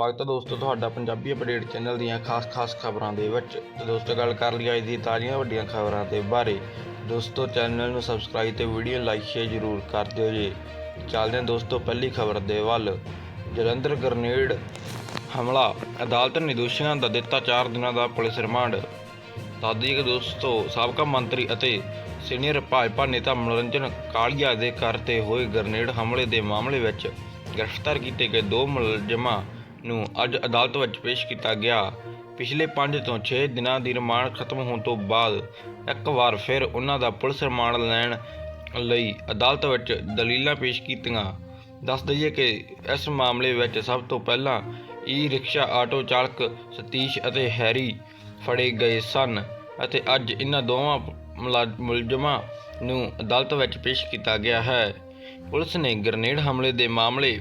ਸਵਾਗਤ ਹੈ ਦੋਸਤੋ, ਤੁਹਾਡਾ ਪੰਜਾਬੀ ਅਪਡੇਟ ਚੈਨਲ ਦੀਆਂ ਖਾਸ-ਖਾਸ ਖਬਰਾਂ ਦੇ ਵਿੱਚ ਤੇ ਦੋਸਤੋ, ਗੱਲ ਕਰ ਲਈ ਅੱਜ ਦੀ ਤਾਜ਼ੀਆਂ ਵੱਡੀਆਂ ਖਬਰਾਂ ਦੇ ਬਾਰੇ। ਦੋਸਤੋ, ਚੈਨਲ ਨੂੰ ਸਬਸਕ੍ਰਾਈਬ ਤੇ ਵੀਡੀਓ ਲਾਈਕ ਸ਼ੇਅਰ ਜ਼ਰੂਰ ਕਰ ਦਿਓ ਜੀ। ਚੱਲਦੇ ਹਾਂ ਦੋਸਤੋ, ਪਹਿਲੀ ਖਬਰ ਦੇ ਵੱਲ। ਜਲੰਧਰ ਗ੍ਰਨੇਡ ਹਮਲਾ, ਅਦਾਲਤ ਨੇ ਦੋਸ਼ੀਆਂ ਦਾ ਦਿੱਤਾ 4 ਦਿਨਾਂ ਦਾ ਪੁਲਿਸ ਰਿਮਾਂਡ। ਦਾਦੀ ਕੇ ਦੋਸਤੋ, ਸਾਬਕਾ ਮੰਤਰੀ ਅਤੇ ਸੀਨੀਅਰ ਭਾਜਪਾ ਨੇਤਾ ਮਨੋਰੰਜਨ ਕਾਲੀਆ ਦੇ ਘਰ ਤੇ ਹੋਏ ਗ੍ਰਨੇਡ ਹਮਲੇ ਦੇ ਮਾਮਲੇ ਵਿੱਚ ਗ੍ਰਿਫਤਾਰ ਕੀਤੇ ਗਏ ਦੋ ਮੁਲਜ਼ਮਾਂ ਨੂੰ ਅੱਜ ਅਦਾਲਤ ਵਿੱਚ ਪੇਸ਼ ਕੀਤਾ ਗਿਆ। ਪਿਛਲੇ 5 ਤੋਂ 6 ਦਿਨਾਂ ਦੀ ਰਿਮਾਂਡ ਖਤਮ ਹੋਣ ਤੋਂ ਬਾਅਦ ਇੱਕ ਵਾਰ ਫਿਰ ਉਹਨਾਂ ਦਾ ਪੁਲਿਸ ਰਿਮਾਂਡ ਲੈਣ ਲਈ ਅਦਾਲਤ ਵਿੱਚ ਦਲੀਲਾਂ ਪੇਸ਼ ਕੀਤੀਆਂ। ਦੱਸ ਦਈਏ ਕਿ ਇਸ ਮਾਮਲੇ ਵਿੱਚ ਸਭ ਤੋਂ ਪਹਿਲਾਂ ਈ ਰਿਕਸ਼ਾ ਆਟੋ ਚਾਲਕ ਸਤੀਸ਼ ਅਤੇ ਹੈਰੀ ਫੜੇ ਗਏ ਸਨ ਅਤੇ ਅੱਜ ਇਹਨਾਂ ਦੋਵਾਂ ਮੁਲਾ- ਮੁਲਜ਼ਮਾਂ ਨੂੰ ਅਦਾਲਤ ਵਿੱਚ ਪੇਸ਼ ਕੀਤਾ ਗਿਆ ਹੈ। ਪੁਲਿਸ ਨੇ ਗ੍ਰਨੇਡ ਹਮਲੇ ਦੇ ਮਾਮਲੇ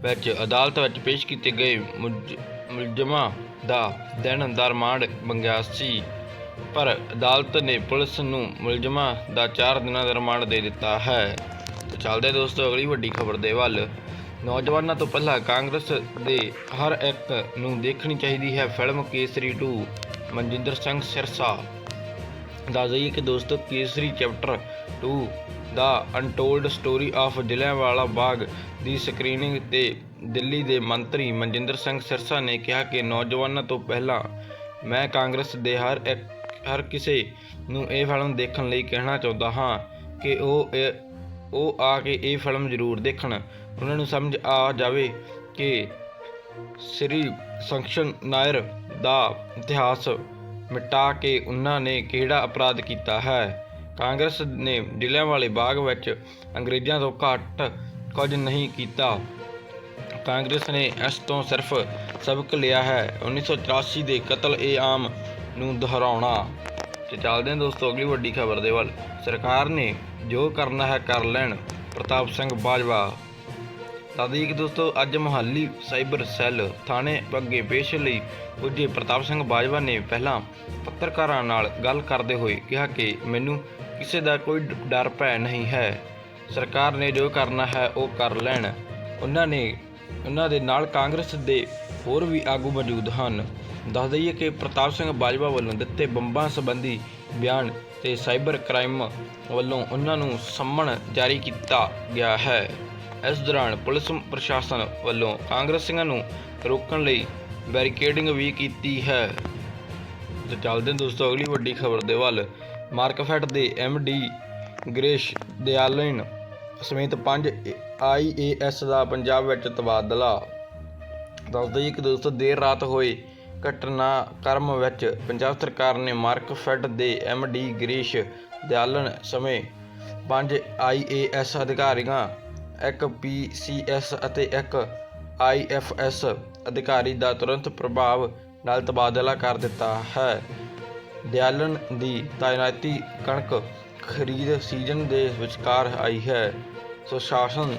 ਵਿੱਚ ਅਦਾਲਤ ਵਿੱਚ ਪੇਸ਼ ਕੀਤੇ ਗਏ ਮੁਲਜ਼ਮਾਂ ਦਾ ਦਿਨ ਦਾ ਰਿਮਾਂਡ ਮੰਗਿਆ ਸੀ। ਪਰ ਅਦਾਲਤ ਨੇ ਪੁਲਿਸ ਨੂੰ ਮੁਲਜ਼ਮਾਂ ਦਾ 4 ਦਿਨਾਂ ਦਾ ਰਿਮਾਂਡ ਦੇ ਦਿੱਤਾ ਹੈ। ਚੱਲਦੇ ਦੋਸਤੋ, ਅਗਲੀ ਵੱਡੀ ਖਬਰ ਦੇ ਵੱਲ। ਨੌਜਵਾਨਾਂ ਤੋਂ ਪਹਿਲਾਂ ਕਾਂਗਰਸ ਦੇ ਹਰ ਇੱਕ ਨੂੰ ਦੇਖਣੀ ਚਾਹੀਦੀ ਹੈ ਫਿਲਮ ਕੇਸਰੀ 2 ਮਨਜਿੰਦਰ ਸਿੰਘ ਸਿਰਸਾ ਦੱਸ ਦਈਏ ਕਿ ਦੋਸਤੋ, Kesari chapter 2 the untold story of Jallianwala Bagh the screening ਤੇ ਦਿੱਲੀ ਦੇ ਮੰਤਰੀ ਮਨਜਿੰਦਰ ਸਿੰਘ ਸਿਰਸਾ ਨੇ ਕਿਹਾ ਕਿ ਨੌਜਵਾਨਾਂ ਤੋਂ ਪਹਿਲਾਂ ਮੈਂ ਕਾਂਗਰਸ ਦੇ ਹਰ ਇੱਕ, ਹਰ ਕਿਸੇ ਨੂੰ ਇਹ ਫਿਲਮ ਦੇਖਣ ਲਈ ਕਹਿਣਾ ਚਾਹੁੰਦਾ ਹਾਂ ਕਿ ਉਹ ਇਹ ਉਹ ਆ ਕੇ ਇਹ ਫਿਲਮ ਜ਼ਰੂਰ ਦੇਖਣ। ਉਹਨਾਂ ਨੂੰ ਸਮਝ ਆ ਜਾਵੇ ਕਿ ਸ੍ਰੀ ਸੰਕਸ਼ਨ ਨਾਇਰ ਦਾ ਇਤਿਹਾਸ ਮਿਟਾ ਕੇ ਉਹਨਾਂ ਨੇ ਕਿਹੜਾ ਅਪਰਾਧ ਕੀਤਾ ਹੈ। ਕਾਂਗਰਸ ਨੇ ਜਲਿਆਂਵਾਲੇ ਬਾਗ ਵਿੱਚ ਅੰਗਰੇਜ਼ਾਂ ਤੋਂ ਘੱਟ ਕੁਝ ਨਹੀਂ ਕੀਤਾ। ਕਾਂਗਰਸ ਨੇ ਇਸ ਤੋਂ ਸਿਰਫ ਸਬਕ ਲਿਆ ਹੈ। 1984 ਦੇ ਕਤਲ ਏ ਆਮ ਨੂੰ ਦੁਹਰਾਉਣਾ। ਤੇ ਚੱਲਦੇ ਹਾਂ ਦੋਸਤੋ, ਅਗਲੀ ਵੱਡੀ ਖਬਰ ਦੇ ਵੱਲ। ਸਰਕਾਰ ਨੇ ਜੋ ਕਰਨਾ ਹੈ ਕਰ ਲੈਣ। ਪ੍ਰਤਾਪ ਸਿੰਘ ਬਾਜਵਾ। ਤਾਦੀ ਕਿ ਦੋਸਤੋ, ਅੱਜ ਮੁਹੱਲੀ ਸਾਈਬਰ ਸੈੱਲ ਥਾਣੇ ਅੱਗੇ ਪੇਸ਼ ਲਈ ਪੁੱਜੇ ਪ੍ਰਤਾਪ ਸਿੰਘ ਬਾਜਵਾ ਨੇ ਪਹਿਲਾਂ ਪੱਤਰਕਾਰਾਂ ਨਾਲ ਗੱਲ ਕਰਦੇ ਹੋਏ ਕਿਹਾ ਕਿ ਮੈਨੂੰ ਕਿਸੇ ਦਾ ਕੋਈ ਡਰ ਭੈ ਨਹੀਂ ਹੈ। ਸਰਕਾਰ ਨੇ ਜੋ ਕਰਨਾ ਹੈ, ਉਹ ਕਰ ਲੈਣ। ਉਹਨਾਂ ਨੇ, ਉਹਨਾਂ ਦੇ ਨਾਲ ਕਾਂਗਰਸ ਦੇ ਹੋਰ ਵੀ ਆਗੂ ਮੌਜੂਦ ਹਨ। ਦੱਸ ਦਈਏ ਕਿ ਪ੍ਰਤਾਪ ਸਿੰਘ ਬਾਜਵਾ ਵੱਲੋਂ ਦਿੱਤੇ ਬੰਬਾਂ ਸੰਬੰਧੀ ਬਿਆਨ ਤੇ ਸਾਈਬਰ ਕ੍ਰਾਈਮ ਵੱਲੋਂ ਉਹਨਾਂ ਨੂੰ ਸੰਮਣ ਜਾਰੀ ਕੀਤਾ ਗਿਆ ਹੈ। ਇਸ ਦੌਰਾਨ ਪੁਲਿਸ ਪ੍ਰਸ਼ਾਸਨ ਵੱਲੋਂ ਕਾਂਗਰਸੀਆਂ ਨੂੰ ਰੋਕਣ ਲਈ ਬੈਰੀਕੇਡਿੰਗ ਵੀ ਕੀਤੀ ਹੈ। ਤੇ ਚੱਲਦੇ ਹਾਂ ਦੋਸਤੋ, ਅਗਲੀ ਵੱਡੀ ਖਬਰ ਦੇ ਵੱਲ। ਮਾਰਕਫੈਟ ਦੇ ਡੀ ਗ੍ਰੇਸ਼ ਦਿਆਲਨ ਸਮੇਤ ਪੰਜ ਆਈਏਐਸ ਦਾ ਪੰਜਾਬ ਵਿੱਚ ਤਬਾਦਲਾ। ਦੱਸ ਦਈਏ ਕਿ ਦੋਸਤੋ, ਦੇਰ ਰਾਤ ਹੋਏ ਘਟਨਾਕ੍ਰਮ ਵਿੱਚ ਪੰਜਾਬ ਸਰਕਾਰ ਨੇ ਮਾਰਕਫੈਟ ਦੇ ਡੀ ਗ੍ਰੇਸ਼ ਦਿਆਲਨ ਸਮੇਂ ਪੰਜ ਆਈਏਐਸ ਅਧਿਕਾਰੀਆਂ, ਇੱਕ ਪੀਸੀਐਸ ਅਤੇ ਇੱਕ ਆਈਐਫਐਸ ਅਧਿਕਾਰੀ ਦਾ ਤੁਰੰਤ ਪ੍ਰਭਾਵ ਨਾਲ ਤਬਾਦਲਾ ਕਰ ਦਿੱਤਾ ਹੈ। ਦਿਆਲਨ ਦੀ ਤਾਇਨਾਤੀ ਕਣਕ ਖਰੀਦ ਸੀਜ਼ਨ ਦੇ ਵਿਚਕਾਰ ਆਈ ਹੈ। ਸੁਸ਼ਾਸਨ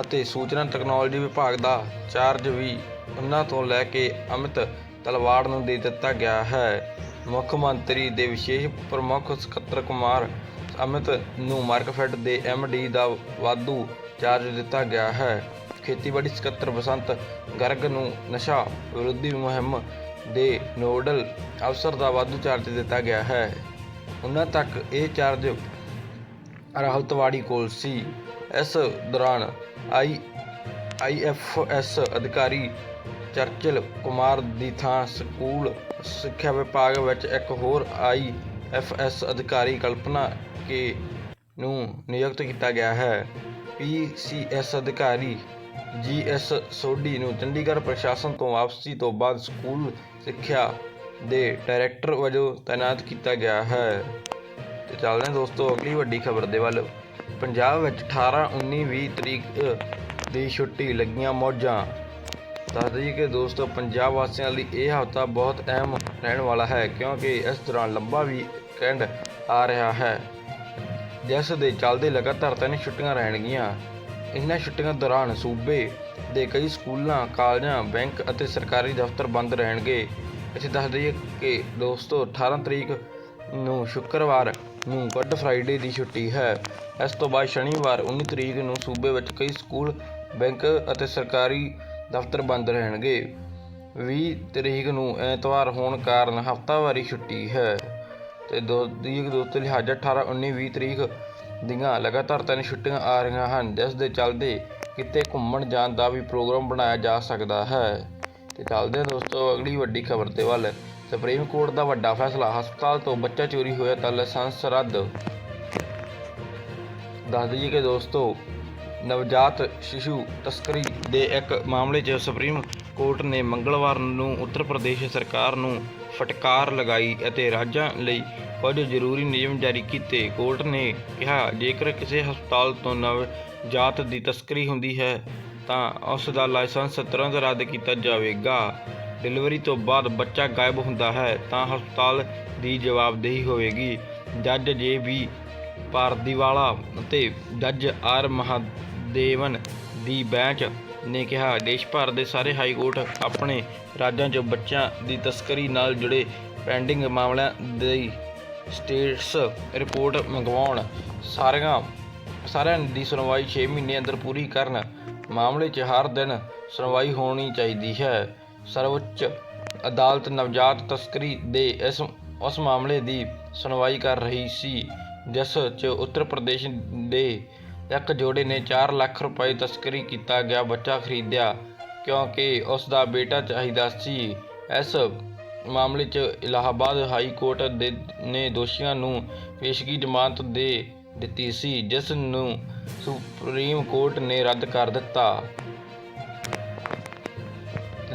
ਅਤੇ ਸੂਚਨਾ ਟੈਕਨੋਲੋਜੀ ਵਿਭਾਗ ਦਾ ਚਾਰਜ ਵੀ ਉਹਨਾਂ ਤੋਂ ਲੈ ਕੇ ਅਮਿਤ ਤਲਵਾੜ ਨੂੰ ਦੇ ਦਿੱਤਾ ਗਿਆ ਹੈ। ਮੁੱਖ ਮੰਤਰੀ ਦੇ ਵਿਸ਼ੇਸ਼ ਪ੍ਰਮੁੱਖ ਸਕੱਤਰ ਕੁਮਾਰ ਅਮਿਤ ਨੂੰ ਮਾਰਕਫੈਟ ਦੇ ਡੀ ਦਾ ਵਾਧੂ ਚਾਰਜ ਦਿੱਤਾ ਗਿਆ ਹੈ। ਖੇਤੀਬਾੜੀ ਸਕੱਤਰ ਬਸੰਤ ਗਰਗ ਨੂੰ ਨਸ਼ਾ ਵਿਰੋਧੀ ਮੁਹਿੰਮ ਦੇ ਨੋਡਲ ਅਫਸਰ ਦਾ ਵਾਧੂ ਚਾਰਜ ਦਿੱਤਾ ਗਿਆ ਹੈ। ਉਹਨਾਂ ਤੱਕ ਇਹ ਚਾਰਜ ਰਾਹੁਲ ਤਵਾੜੀ ਕੋਲ ਸੀ। ਇਸ ਦੌਰਾਨ ਆਈ ਆਈਐਫਐਸ ਅਧਿਕਾਰੀ ਚਰਚਿਲ ਕੁਮਾਰ ਦੀ ਥਾਂ ਸਕੂਲ ਸਿੱਖਿਆ ਵਿਭਾਗ ਵਿੱਚ ਇੱਕ ਹੋਰ ਆਈਐਫਐਸ ਅਧਿਕਾਰੀ ਕਲਪਨਾ ਕੇ ਨੂੰ ਨਿਯੁਕਤ ਕੀਤਾ ਗਿਆ ਹੈ। ਪੀਸੀਐਸ ਅਧਿਕਾਰੀ ਜੀਐਸ ਸੋਢੀ ਨੂੰ ਚੰਡੀਗੜ੍ਹ ਪ੍ਰਸ਼ਾਸਨ ਤੋਂ ਵਾਪਸੀ ਤੋਂ ਬਾਅਦ ਸਕੂਲ ਸਿੱਖਿਆ ਦੇ ਡਾਇਰੈਕਟਰ ਵਜੋਂ ਤਾਇਨਾਤ ਕੀਤਾ ਗਿਆ ਹੈ। ਤੇ ਚੱਲਦੇ ਹਾਂ ਦੋਸਤੋ, ਅਗਲੀ ਵੱਡੀ ਖਬਰ ਦੇ ਵੱਲ। ਪੰਜਾਬ ਵਿੱਚ 18 19 20 ਤਰੀਕ ਦੀ ਛੁੱਟੀ ਲੱਗੀਆਂ ਮੌਜਾਂ। ਦੱਸ ਦਈਏ ਕਿ ਦੋਸਤੋ, ਪੰਜਾਬ ਵਾਸੀਆਂ ਲਈ ਇਹ ਹਫ਼ਤਾ ਬਹੁਤ ਅਹਿਮ ਰਹਿਣ ਵਾਲਾ ਹੈ, ਕਿਉਂਕਿ ਇਸ ਦੌਰਾਨ ਲੰਬਾ ਵੀਕਐਂਡ ਆ ਰਿਹਾ ਹੈ। ਜਿਸ ਦੇ ਚੱਲਦੇ ਲਗਾਤਾਰ ਤਿੰਨ ਛੁੱਟੀਆਂ ਰਹਿਣਗੀਆਂ। ਇਹਨਾਂ ਛੁੱਟੀਆਂ ਦੌਰਾਨ ਸੂਬੇ ਦੇ ਕਈ ਸਕੂਲਾਂ, ਕਾਲਜਾਂ, ਬੈਂਕ ਅਤੇ ਸਰਕਾਰੀ ਦਫ਼ਤਰ ਬੰਦ ਰਹਿਣਗੇ। ਇੱਥੇ ਦੱਸ ਦਈਏ ਕਿ ਦੋਸਤੋ 18 ਤਰੀਕ ਨੂੰ ਸ਼ੁੱਕਰਵਾਰ ਨੂੰ ਗੁੱਡ ਫਰਾਈਡੇ ਦੀ ਛੁੱਟੀ ਹੈ। ਇਸ ਤੋਂ ਬਾਅਦ ਸ਼ਨੀਵਾਰ 19 ਤਰੀਕ ਨੂੰ ਸੂਬੇ ਵਿੱਚ ਕਈ ਸਕੂਲ, ਬੈਂਕ ਅਤੇ ਸਰਕਾਰੀ ਦਫ਼ਤਰ ਬੰਦ ਰਹਿਣਗੇ। 20 ਤਰੀਕ ਨੂੰ ਐਤਵਾਰ ਹੋਣ ਕਾਰਨ ਹਫ਼ਤਾਵਾਰੀ ਛੁੱਟੀ ਹੈ। ਤੇ ਦੋ ਤਰੀਕ ਦੋਸਤੋ ਲਿਹਾਜ਼ਾ 18 19 20 ਤਰੀਕ ਦੀਆਂ ਲਗਾਤਾਰ ਤਿੰਨ ਛੁੱਟੀਆਂ ਆ ਰਹੀਆਂ ਹਨ। ਜਿਸ ਦੇ ਚੱਲਦੇ ਕਿਤੇ ਘੁੰਮਣ ਜਾਣ ਦਾ ਵੀ ਪ੍ਰੋਗਰਾਮ ਬਣਾਇਆ ਜਾ ਸਕਦਾ ਹੈ। ਤੇ ਚੱਲਦੇ ਹਾਂ ਦੋਸਤੋ, ਅਗਲੀ ਵੱਡੀ ਖਬਰ ਦੇ ਵੱਲ। ਸੁਪਰੀਮ ਕੋਰਟ ਦਾ ਵੱਡਾ ਫੈਸਲਾ, ਹਸਪਤਾਲ ਤੋਂ ਬੱਚਾ ਚੋਰੀ ਹੋਇਆ ਤਾਂ ਲਾਇਸੈਂਸ ਰੱਦ। ਦੱਸ ਦਈਏ ਕਿ ਦੋਸਤੋ, ਨਵਜਾਤ ਸ਼ਿਸ਼ੂ ਤਸਕਰੀ ਦੇ ਇੱਕ ਮਾਮਲੇ 'ਚ ਸੁਪਰੀਮ ਕੋਰਟ ਨੇ ਮੰਗਲਵਾਰ ਨੂੰ ਉੱਤਰ ਪ੍ਰਦੇਸ਼ ਸਰਕਾਰ ਨੂੰ ਫਟਕਾਰ ਲਗਾਈ ਅਤੇ ਰਾਜਾਂ ਲਈ ਕੁਝ ਜ਼ਰੂਰੀ ਨਿਯਮ ਜਾਰੀ ਕੀਤੇ। ਕੋਰਟ ਨੇ ਕਿਹਾ, ਜੇਕਰ ਕਿਸੇ ਹਸਪਤਾਲ ਤੋਂ ਨਵਜਾਤ ਦੀ ਤਸਕਰੀ ਹੁੰਦੀ ਹੈ, ਤਾਂ ਉਸ ਦਾ ਲਾਇਸੈਂਸ ਤੁਰੰਤ ਰੱਦ ਕੀਤਾ ਜਾਵੇਗਾ। ਡਿਲੀਵਰੀ ਤੋਂ ਬਾਅਦ ਬੱਚਾ ਗਾਇਬ ਹੁੰਦਾ ਹੈ, ਤਾਂ ਹਸਪਤਾਲ ਦੀ ਜਵਾਬਦੇਹੀ ਹੋਵੇਗੀ। ਜੱਜ ਜੇ ਵੀ ਭਾਰਦੀਵਾਲਾ ਅਤੇ ਜੱਜ ਆਰ ਮਹਾਦੇਵਨ ਦੀ ਬੈਂਚ ਨੇ ਕਿਹਾ, ਦੇਸ਼ ਭਰ ਦੇ ਸਾਰੇ ਹਾਈ ਕੋਰਟ ਆਪਣੇ ਰਾਜਾਂ 'ਚ ਬੱਚਿਆਂ ਦੀ ਤਸਕਰੀ ਨਾਲ ਜੁੜੇ ਪੈਂਡਿੰਗ ਮਾਮਲਿਆਂ ਦੀ ਸਟੇਟਸ ਰਿਪੋਰਟ ਮੰਗਵਾਉਣ। ਸਾਰੀਆਂ ਸਾਰਿਆਂ ਦੀ ਸੁਣਵਾਈ 6 ਮਹੀਨੇ ਅੰਦਰ ਪੂਰੀ ਕਰਨ। ਮਾਮਲੇ 'ਚ ਹਰ ਦਿਨ ਸੁਣਵਾਈ ਹੋਣੀ ਚਾਹੀਦੀ ਹੈ। ਸਰਵਉੱਚ ਅਦਾਲਤ ਨਵਜਾਤ ਤਸਕਰੀ ਦੇ ਇਸ ਉਸ ਮਾਮਲੇ ਦੀ ਸੁਣਵਾਈ ਕਰ ਰਹੀ ਸੀ, ਜਿਸ 'ਚ ਉੱਤਰ ਪ੍ਰਦੇਸ਼ ਦੇ ਇੱਕ ਜੋੜੇ ਨੇ 4 ਲੱਖ ਰੁਪਏ ਤਸਕਰੀ ਕੀਤਾ ਗਿਆ, ਬੱਚਾ ਖਰੀਦਿਆ ਕਿਉਂਕਿ ਉਸ ਦਾ ਬੇਟਾ ਚਾਹੀਦਾ ਸੀ। ਇਸ ਮਾਮਲੇ 'ਚ ਇਲਾਹਾਬਾਦ ਹਾਈ ਕੋਰਟ ਦੇ ਨੇ ਦੋਸ਼ੀਆਂ ਨੂੰ ਪੇਸ਼ਗੀ ਜ਼ਮਾਨਤ ਦੇ ਦਿੱਤੀ ਸੀ, ਜਿਸ ਨੂੰ ਸੁਪਰੀਮ ਕੋਰਟ ਨੇ ਰੱਦ ਕਰ ਦਿੱਤਾ।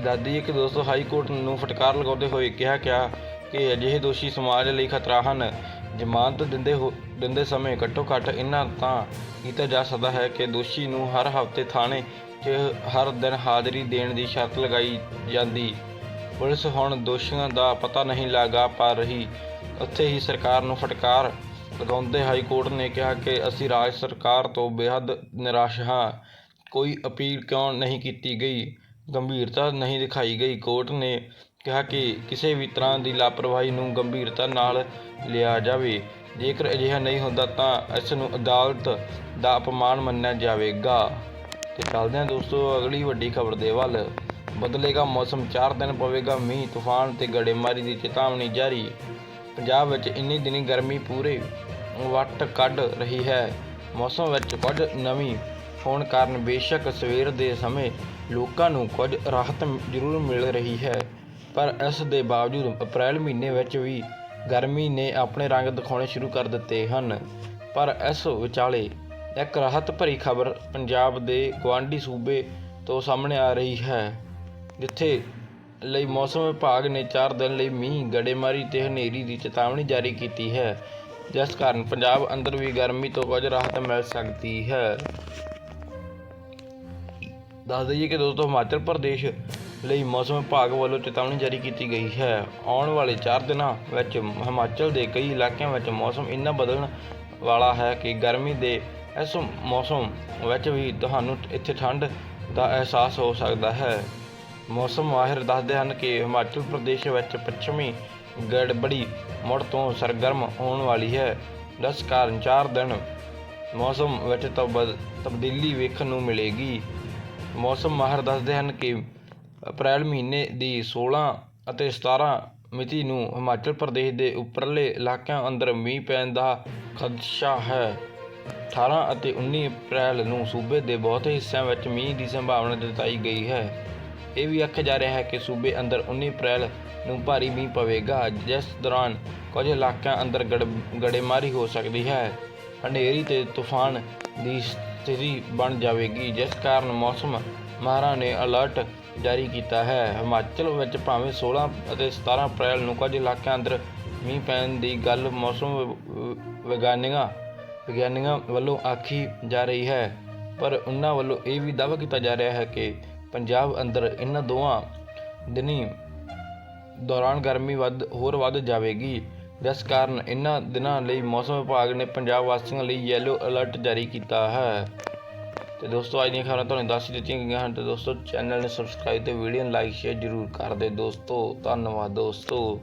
ਦਾਦੀ, ਇੱਕ ਦੋਸਤੋ ਹਾਈ ਕੋਰਟ ਨੂੰ ਫਟਕਾਰ ਲਗਾਉਂਦੇ ਹੋਏ ਕਿਹਾ ਕਿਹਾ ਕਿ ਅਜਿਹੇ ਦੋਸ਼ੀ ਸਮਾਜ ਲਈ ਖਤਰਾ ਹਨ। ਜ਼ਮਾਨਤ ਦਿੰਦੇ ਹੋ, ਦਿੰਦੇ ਸਮੇਂ ਘੱਟੋ ਘੱਟ ਇਹਨਾਂ ਤਾਂ ਕੀਤਾ ਜਾ ਸਕਦਾ ਹੈ ਕਿ ਦੋਸ਼ੀ ਨੂੰ ਹਰ ਹਫ਼ਤੇ ਥਾਣੇ 'ਚ ਹਰ ਦਿਨ ਹਾਜ਼ਰੀ ਦੇਣ ਦੀ ਸ਼ਰਤ ਲਗਾਈ ਜਾਂਦੀ। ਪੁਲਿਸ ਹੁਣ ਦੋਸ਼ੀਆਂ ਦਾ ਪਤਾ ਨਹੀਂ ਲਗਾ ਪਾ ਰਹੀ। ਉੱਥੇ ਹੀ ਸਰਕਾਰ ਨੂੰ ਫਟਕਾਰ ਲਗਾਉਂਦੇ ਹਾਈ ਕੋਰਟ ਨੇ ਕਿਹਾ ਕਿ ਅਸੀਂ ਰਾਜ ਸਰਕਾਰ ਤੋਂ ਬੇਹੱਦ ਨਿਰਾਸ਼ ਹਾਂ। ਕੋਈ ਅਪੀਲ ਕਿਉਂ ਨਹੀਂ ਕੀਤੀ ਗਈ? ਗੰਭੀਰਤਾ ਨਹੀਂ ਦਿਖਾਈ ਗਈ। ਕੋਰਟ ਨੇ ਕਿਹਾ ਕਿ ਕਿਸੇ ਵੀ ਤਰ੍ਹਾਂ ਦੀ ਲਾਪਰਵਾਹੀ ਨੂੰ ਗੰਭੀਰਤਾ ਨਾਲ ਲਿਆ ਜਾਵੇ। ਜੇਕਰ ਅਜਿਹਾ ਨਹੀਂ ਹੁੰਦਾ ਤਾਂ ਇਸ ਨੂੰ ਅਦਾਲਤ ਦਾ ਅਪਮਾਨ ਮੰਨਿਆ ਜਾਵੇਗਾ। ਤੇ ਚੱਲਦੇ ਹਾਂ ਦੋਸਤੋ, ਅਗਲੀ ਵੱਡੀ ਖਬਰ ਦੇ ਵੱਲ। ਬਦਲੇਗਾ ਮੌਸਮ 4 ਦਿਨ ਪਵੇਗਾ ਮੀਂਹ, ਤੂਫਾਨ ਤੇ ਗੜੇਮਾਰੀ ਦੀ ਚੇਤਾਵਨੀ ਜਾਰੀ। ਪੰਜਾਬ ਵਿੱਚ ਇੰਨੀ ਦਿਨੀ ਗਰਮੀ ਪੂਰੇ ਵੱਟ ਕੱਢ ਰਹੀ ਹੈ। ਮੌਸਮ ਵਿੱਚ ਕੁਝ ਨਵੀਂ ਹੋਣ ਕਾਰਨ ਬੇਸ਼ੱਕ ਸਵੇਰ ਦੇ ਸਮੇਂ ਲੋਕਾਂ ਨੂੰ ਕੁਝ ਰਾਹਤ ਜ਼ਰੂਰ ਮਿਲ ਰਹੀ ਹੈ। ਪਰ ਇਸ ਦੇ ਬਾਵਜੂਦ ਅਪ੍ਰੈਲ ਮਹੀਨੇ ਵਿੱਚ ਵੀ ਗਰਮੀ ਨੇ ਆਪਣੇ ਰੰਗ ਦਿਖਾਉਣੇ ਸ਼ੁਰੂ ਕਰ ਦਿੱਤੇ ਹਨ। ਪਰ ਇਸ ਵਿਚਾਲੇ ਇੱਕ ਰਾਹਤ ਭਰੀ ਖਬਰ ਪੰਜਾਬ ਦੇ ਗੁਆਂਢੀ ਸੂਬੇ ਤੋਂ ਸਾਹਮਣੇ ਆ ਰਹੀ ਹੈ। ਜਿੱਥੇ ਲਈ ਮੌਸਮ ਵਿਭਾਗ ਨੇ 4 ਦਿਨ ਲਈ ਮੀਂਹ, ਗੜੇਮਾਰੀ ਤੇ ਹਨੇਰੀ ਦੀ ਚੇਤਾਵਨੀ ਜਾਰੀ ਕੀਤੀ ਹੈ। ਜਿਸ ਕਾਰਨ ਪੰਜਾਬ ਅੰਦਰ ਵੀ ਗਰਮੀ ਤੋਂ ਕੁਝ ਰਾਹਤ ਮਿਲ ਸਕਦੀ ਹੈ। ਦੱਸ ਦਈਏ ਕਿ ਦੋਸਤੋ, ਹਿਮਾਚਲ ਪ੍ਰਦੇਸ਼ ਲਈ ਮੌਸਮ ਵਿਭਾਗ ਵੱਲੋਂ ਚੇਤਾਵਨੀ ਜਾਰੀ ਕੀਤੀ ਗਈ ਹੈ। ਆਉਣ ਵਾਲੇ 4 ਦਿਨਾਂ ਵਿੱਚ ਹਿਮਾਚਲ ਦੇ ਕਈ ਇਲਾਕਿਆਂ ਵਿੱਚ ਮੌਸਮ ਇੰਨਾ ਬਦਲਣ ਵਾਲਾ ਹੈ ਕਿ ਗਰਮੀ ਦੇ ਇਸ ਮੌਸਮ ਵਿੱਚ ਵੀ ਤੁਹਾਨੂੰ ਇੱਥੇ ਠੰਡ ਦਾ ਅਹਿਸਾਸ ਹੋ ਸਕਦਾ ਹੈ। ਮੌਸਮ ਮਾਹਿਰ ਦੱਸਦੇ ਹਨ ਕਿ ਹਿਮਾਚਲ ਪ੍ਰਦੇਸ਼ ਵਿੱਚ ਪੱਛਮੀ ਗੜਬੜੀ ਮੁੜ ਤੋਂ ਸਰਗਰਮ ਹੋਣ ਵਾਲੀ ਹੈ। ਜਿਸ ਕਾਰਨ 4 ਦਿਨ ਮੌਸਮ ਵਿੱਚ ਤਬਦ- ਤਬਦੀਲੀ ਵੇਖਣ ਨੂੰ ਮਿਲੇਗੀ। ਮੌਸਮ ਮਾਹਿਰ ਦੱਸਦੇ ਹਨ ਕਿ ਅਪ੍ਰੈਲ ਮਹੀਨੇ ਦੀ 16 ਅਤੇ 17 ਮਿਤੀ ਨੂੰ ਹਿਮਾਚਲ ਪ੍ਰਦੇਸ਼ ਦੇ ਉੱਪਰਲੇ ਇਲਾਕਿਆਂ ਅੰਦਰ ਮੀਂਹ ਪੈਣ ਦਾ ਖਦਸ਼ਾ ਹੈ। 18 ਅਤੇ 19 ਅਪ੍ਰੈਲ ਨੂੰ ਸੂਬੇ ਦੇ ਬਹੁਤੇ ਹਿੱਸਿਆਂ ਵਿੱਚ ਮੀਂਹ ਦੀ ਸੰਭਾਵਨਾ ਜਤਾਈ ਗਈ ਹੈ। ਇਹ ਵੀ ਆਖਿਆ ਜਾ ਰਿਹਾ ਹੈ ਕਿ ਸੂਬੇ ਅੰਦਰ 19 ਅਪ੍ਰੈਲ ਨੂੰ ਭਾਰੀ ਮੀਂਹ ਪਵੇਗਾ, ਜਿਸ ਦੌਰਾਨ ਕੁਝ ਇਲਾਕਿਆਂ ਅੰਦਰ ਗੜ- ਗੜੇਮਾਰੀ ਹੋ ਸਕਦੀ ਹੈ। ਹਨੇਰੀ ਤੇ ਤੂਫਾਨ ਦੀ ਸਥਿਤੀ ਬਣ ਜਾਵੇਗੀ, ਜਿਸ ਕਾਰਨ ਮੌਸਮ ਮਾਹਰਾਂ ਨੇ ਅਲਰਟ ਜਾਰੀ ਕੀਤਾ ਹੈ। ਹਿਮਾਚਲ ਵਿੱਚ ਭਾਵੇਂ 16 ਅਤੇ 17 ਅਪ੍ਰੈਲ ਨੂੰ ਕੁਝ ਇਲਾਕਿਆਂ ਅੰਦਰ ਮੀਂਹ ਪੈਣ ਦੀ ਗੱਲ ਮੌਸਮ ਵਿਗਿਆਨੀਆਂ ਵਿਗਿਆਨੀਆਂ ਵੱਲੋਂ ਆਖੀ ਜਾ ਰਹੀ ਹੈ, ਪਰ ਉਹਨਾਂ ਵੱਲੋਂ ਇਹ ਵੀ ਦਾਅਵਾ ਕੀਤਾ ਜਾ ਰਿਹਾ ਹੈ ਕਿ ਪੰਜਾਬ ਅੰਦਰ ਇਹਨਾਂ ਦੋਵਾਂ ਦਿਨੀ ਦੌਰਾਨ ਗਰਮੀ ਵੱਧ, ਹੋਰ ਵੱਧ ਜਾਵੇਗੀ। ਜਿਸ ਕਾਰਨ ਇਹਨਾਂ ਦਿਨਾਂ ਲਈ ਮੌਸਮ ਵਿਭਾਗ ਨੇ ਪੰਜਾਬ ਵਾਸੀਆਂ ਲਈ ਯੈਲੋ ਅਲਰਟ ਜਾਰੀ ਕੀਤਾ ਹੈ। ਤੇ ਦੋਸਤੋ, ਅੱਜ ਦੀਆਂ ਖਬਰਾਂ ਤੁਹਾਨੂੰ ਦੱਸ ਦਿੱਤੀਆਂ ਗਈਆਂ ਹਨ। ਤੇ ਦੋਸਤੋ, ਚੈਨਲ ਨੂੰ ਸਬਸਕ੍ਰਾਈਬ ਤੇ ਵੀਡੀਓ ਨੂੰ ਲਾਈਕ ਸ਼ੇਅਰ ਜ਼ਰੂਰ ਕਰ ਦੇ ਦੋਸਤੋ। ਧੰਨਵਾਦ ਦੋਸਤੋ।